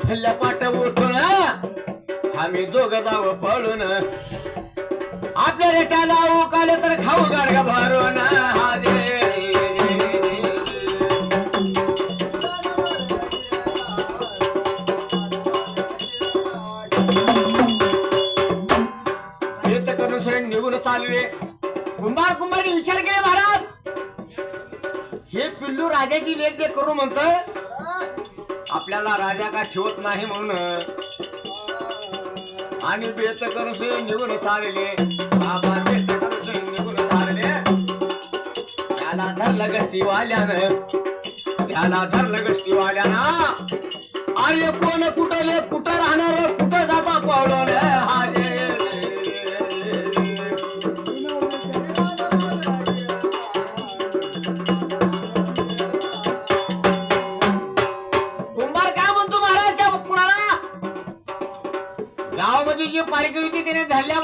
अरे भल्ल्या पाठ उठून आम्ही दोघ जावं पळून. आपल्या रेट्याला उकाले तर खाऊ गाडगा भरून. हा करून निघून चालवे कुंभार कुंभारने विचार केले महाराज. हे पिल्लू राजाची लेख करू म्हणतं आपल्याला राजा का ठेवत नाही म्हणून. आणि बेत करून निघून सारले. बाबा बेत करून निघून सारले. त्याला धरलं गस्ती वाल्यानं. त्याला धरलं गस्ती वाल्यानं. अरे कोण कुठं कुठं राहणार? कुठं जाता पावलं हाले पालिका होती त्याने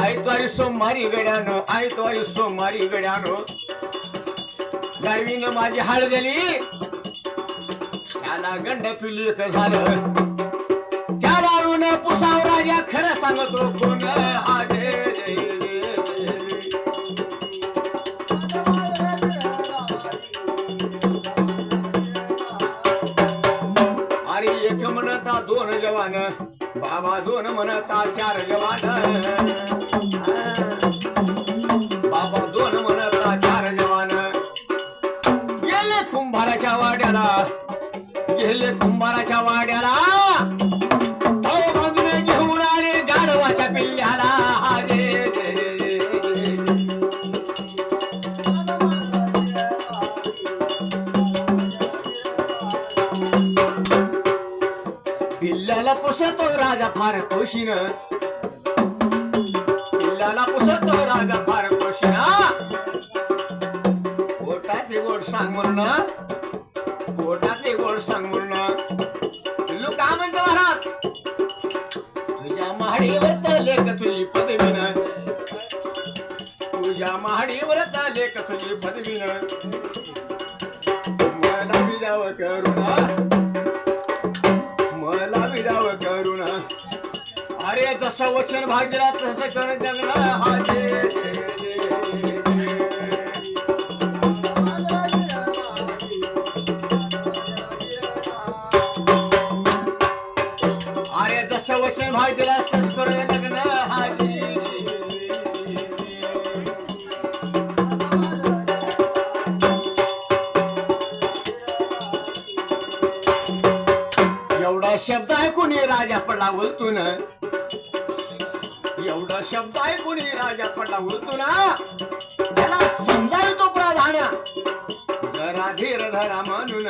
आयतवारी सोमवारी गड्यानो आयतवारी सोमवारी गड्यानो. गाडवीनं माझी हाड झाली त्याला गंड पिली झालं. त्या बाळून पुसावराजा खरं सांगतो कोण हा जवान बाबा दोन म्हणता चार जवान. बाबा दोन म्हणता चार जवान. गेले कुंभाराच्या वाड्याला गेले कुंभाराच्या वाड्याला. पुसतो राजा फार खुशीन किल्ल्याला पुसतो राजा फार खुशीन पोटात गोड सांग म्हणून. पोटात गोड सांग म्हणून. पिल्लू का म्हणतो महाराज? तुझ्या महाडीवर लेख तुझी पदवीन. तुझ्या महाडीवर लेख तुझी पदवीन. जसं वचन भाग दिला तसं कर अरे वचन भाग दिला तसं कर जगना एवढा शब्द आहे कोणी राजा पडला बोलतून. एवढा शब्द आहे कोणी राजा पडला बोलतो ना. त्याला समजाय तो प्राधान्य. जरा धीर धरा म्हणून.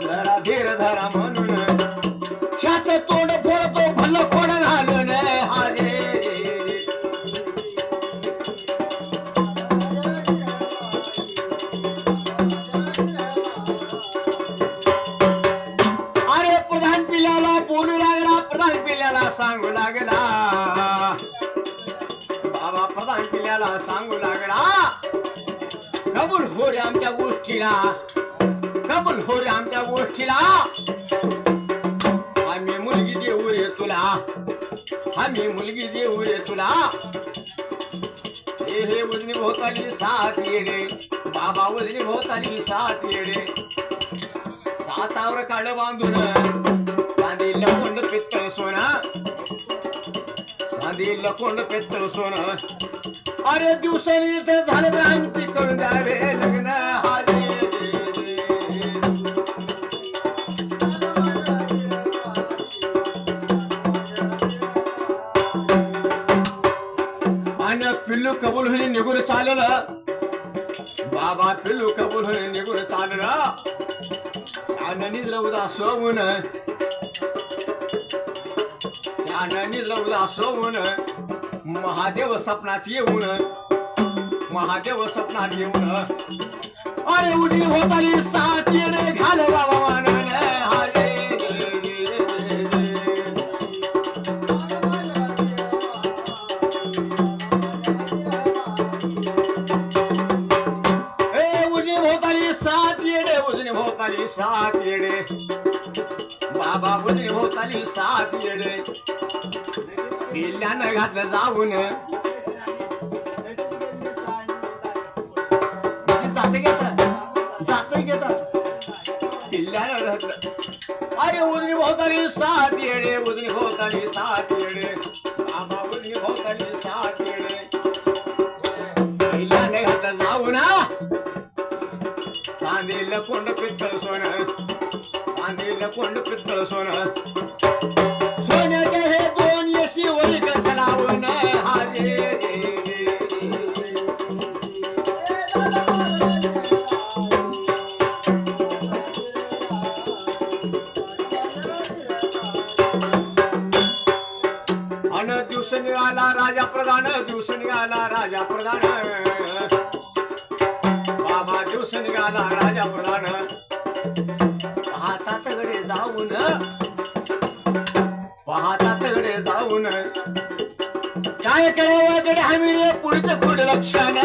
जरा धीर धरा म्हणून. ह्याच तोंड फोडतो भल्ल कोण घालून? हाले लागला सांगू मला सांगू लागला. कबूल हो रे आमच्या गोष्टीला. कबूल हो रे आमच्या गोष्टीला. आम्ही मुलगी देऊ रे तुला. आम्ही मुलगी देऊ रे तुला. हे हे वजनी भोवताली सात येडे. बाबा उजनी भोवताली सात येडे. सातावर काढ बांधून चांदी लकोंड पित्तळ सोना. चांदी लकोंड पित्तळ सोना. अरे दिवसांनी इथे झालं तर आम्ही पिकवून द्यावे लग्न आणि पिल्लू कबूल होईल निघून चाललं. बाबा पिल्लू कबूल होईल निघून चाललं. त्यानं लवला सोवून त्यानं लवला सोवून महादेव सपनात येऊन. महादेव सपनात येऊन. अरे उडी होताली साथ येणे घाल बाबा मानन. हारे ए उजनी भोवताली सात येडे उजनी भोवताली सात येडे बाबा उजनी भोवताली सात येडे पिल्ल्यानं घातलं जाऊन. म्हणजे जाते घेतात जाते घेतात पिल्ल्यानं घातलं अरे उजनी भोवताली सात येणे उजनी भोवताली सात येडे. बाबा उजनी भोवताली सात येडे. पहिल्याने घातलं जाऊ ना चांदीला कोंड पित्तळ सोनं. चांदीला कोंड पित्तळ सोनं. निघाला राजा प्रधान दिवस निघाला राजा प्रधान. बाबा दिवस निघाला राजा प्रधान. पाहता तगडे जाऊन. पाहता जाऊन काय हमी पुढचं खोड लक्षण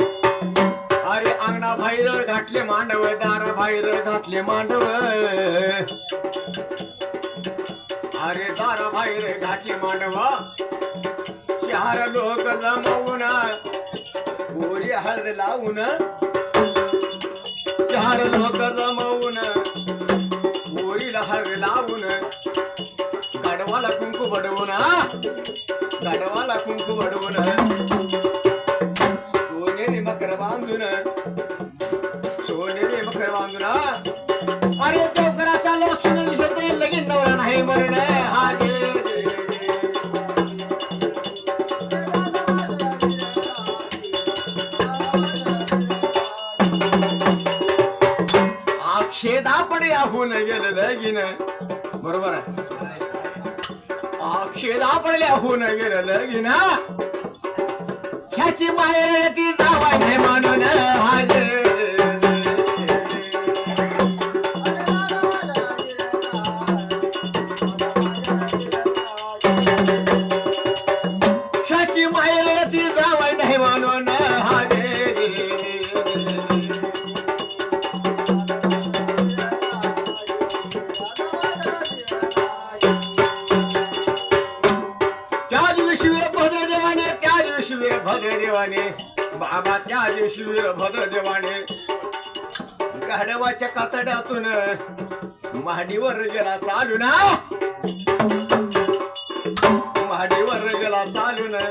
अरे अंगणा बाहेर घातले मांडव दार बाहेर घातले मांडव. अरे दार बाहेर घातले मांडव. चार लोक जमवून गोरी हळद लावून चार लोक जमवून गोरीला हर लावून. गडवाला कुंकू बडवून गडवाला कुंकू बडवून सोनेरी मकर बांधून सोनेरी मकर बांधून अरे देवकराचा लोक सुन दिसत लगीन नवरा नाही मरण हागे होऊन गेलं दागिन बरोबर आहे? आक्षेदा पडल्या होऊन गेलं दागिन ह्याची माहेर ती जावा म्हणून हाजे शूर भद्र जवाने गाढवाच्या कातड्यातून महाडीवर गेला चालू ना. महाडीवर गेला चालू ना.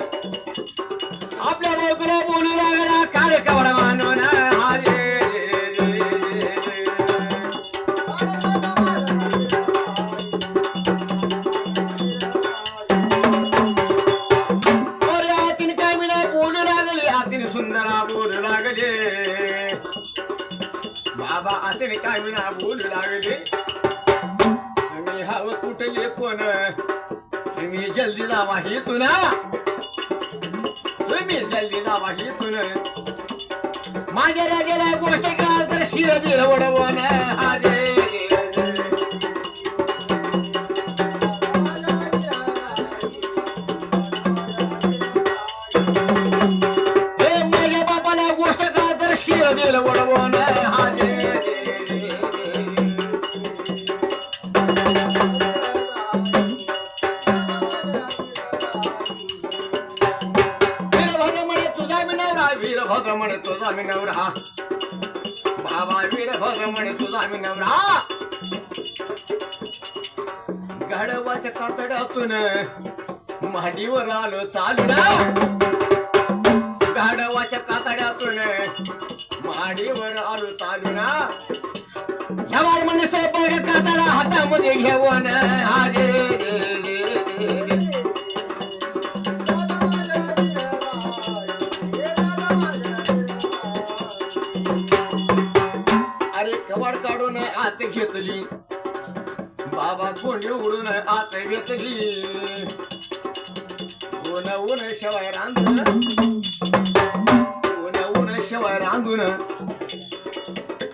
आपल्या बायकोला बोलू लागला काळ कवड मानून कुठले कोण? तुम्ही जल्दी लावा ही तुला तुम्ही जल्दी लावा ही तुला माझ्या राजाला गोष्ट का तर शिर दिलं वडवण हाजे शिर दिलं वडवण गाढवाच्या कातडातून माडीवर आलो चालून. गाडवाच्या कातड्यातून माडीवर आलो चालून. ह्या बाळ म्हणजे बघ कातडा हातामध्ये घेऊन. आले अरे कवाड काढून आत घेतली. कोंडी उडून आत घेतली ऊन ऊन शिवाय रांधून. ऊन ऊन शिवाय रांधून.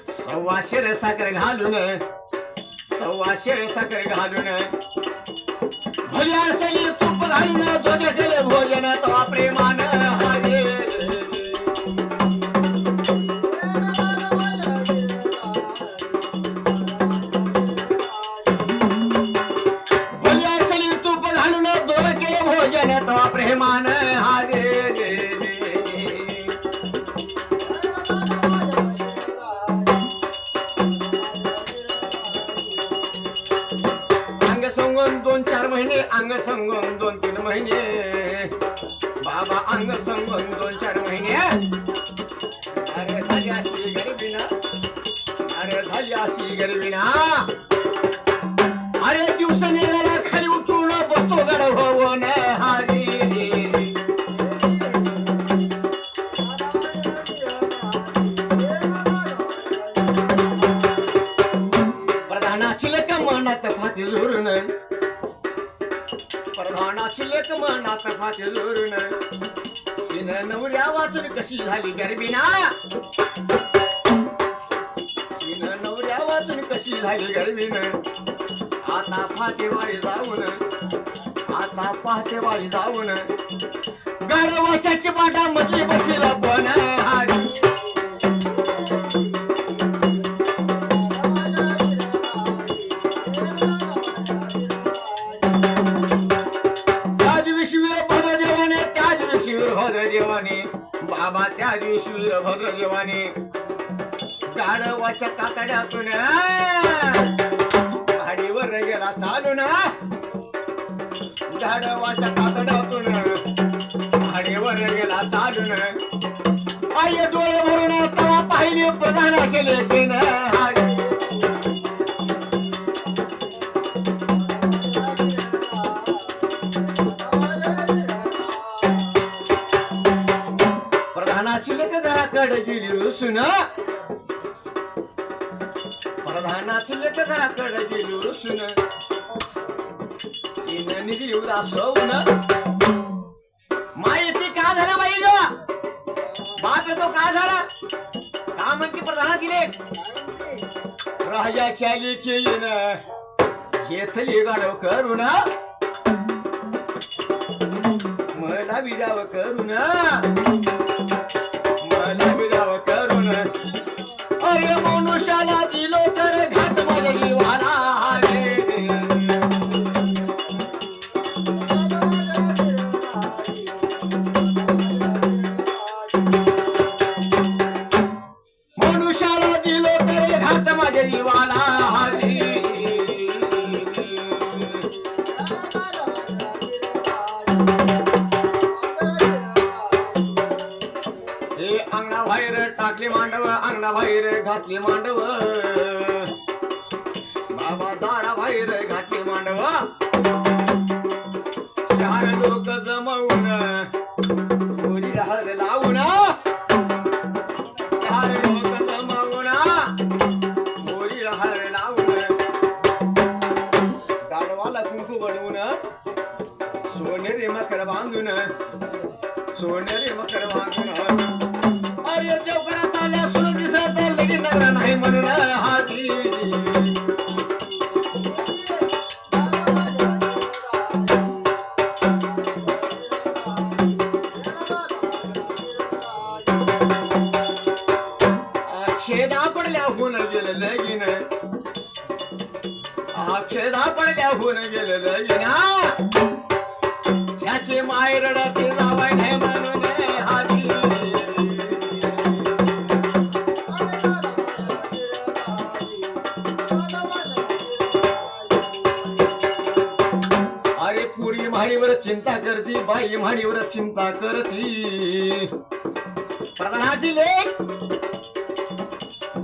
सव्वाशे रे साखर घालून. सव्वाशे रे साखर घालून. भल्या सगळी तूप घालून. दोघे केले भोजन तो प्रेमा अरे अशी अरे दिवस निघाला खाली उतरून बसतो गड भवन प्रधानाची लेख मनात फाती जोरून. प्रधानाची लेख मनात फाती जोरून. तिनं नवऱ्या वाचून कशी झाली गरबीना झाली गरबीन आता पाहते वाळी जाऊन आता पाहते वाळी जाऊन. गाडवाच्या चिपाटा मधली बशीला पण हारी त्या दिवशी भद्र त्या दिवशी वीरभद्रदेवाने बाबा त्या दिवशी वीरभद्रदेवाने गाढवाच्या कातड्यातून भाडीवर गेला चालून गाढवाच्या कातड्यातून भाडीवर गेला चालून. आई डोळे भरून तवा पाहिले प्रधान असेल लेखीन प्रधानाची लेख घराकडे गेली सुना घराकडे गेली रुसून तिनं निघली माहिती का झालं बाई ग बाप का झाला का म्हणते प्रधानाची लेख राजाच्या घेतली गाडव करून मला विराव करून. मला विराव करून अरे मनुष्याला ती टाकली मांडव अंगणाबाहेर घातली मांडव. बाबा दारा बाहेर घातली मांडव. चार लोक जमवून कोणी हळद लावून. चार लोक जमवून कोणी हळद लावून. गाडवाला कुंकू बनवून सोनेरी मकर बांधून सोनेरी मकर बांधून. अरे देवकरा सुरू दिसत लगीन नाही चिंता करती बाई म्हाडीवर चिंता करती. प्रधानाची लेख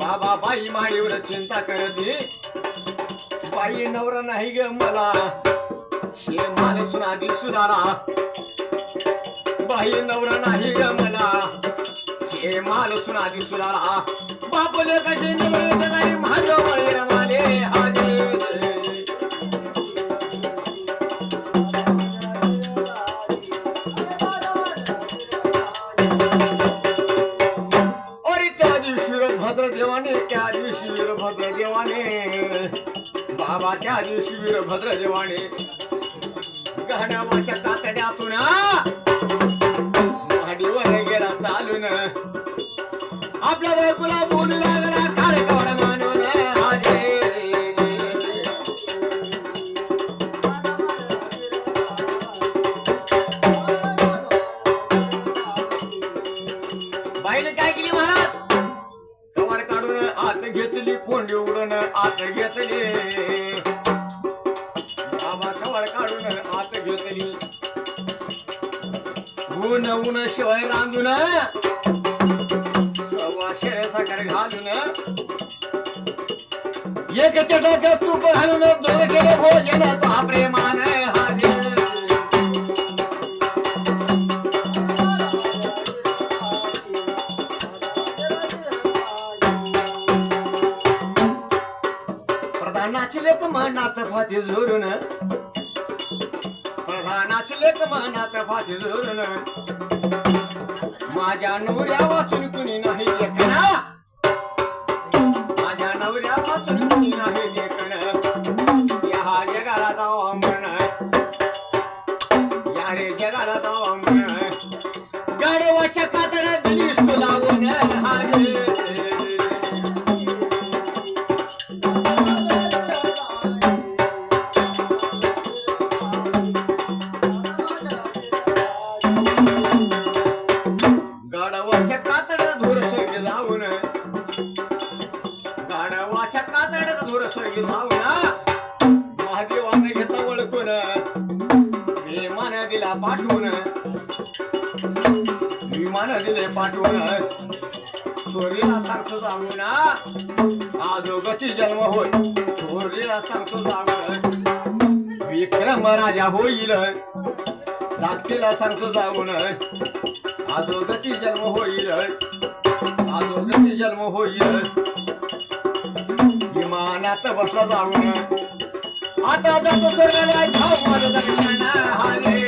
बाबा बाई म्हाडीवर चिंता करती. बाई नवरा नाही ग मला. हे माने सुना दिसुनाला बाई नवरा नाही ग मला. हे माल सुना दिसू आला बापले कसे लेखाचे नाही माझ्या माले हाले. दिवशी वीरभद्र देवाने गहण्याच्या माडीवर गेला चालून. आपल्या बायकोला बोलू लागला काळकवड मानून. हाजे बाईने काय केली महाराज? कवाड काढून आत घेतली कोंडी उडून आत घेतली. आत ऊन ऊन शिवाय रांधून सव्वाशे साखर घालून. एक चटक तूप घालून दोन केले भोजन तो प्रेमान हाजे प्रधानाची लेख मनात फाती झोरून प्रधानाची लेख मनात फाती झोरून माझ्या नवऱ्या वाचून कुणी नाही लेखना आजोगाची जन्म होय. चोरीला सांगतो जाऊन विक्रम राजा होईल. लागतीला सांगतो जाऊन. आजोगती जन्म होईल. आजोगती जन्म होईल. विमानात बसला जाऊन. आता जातो स्वर्गाला हाले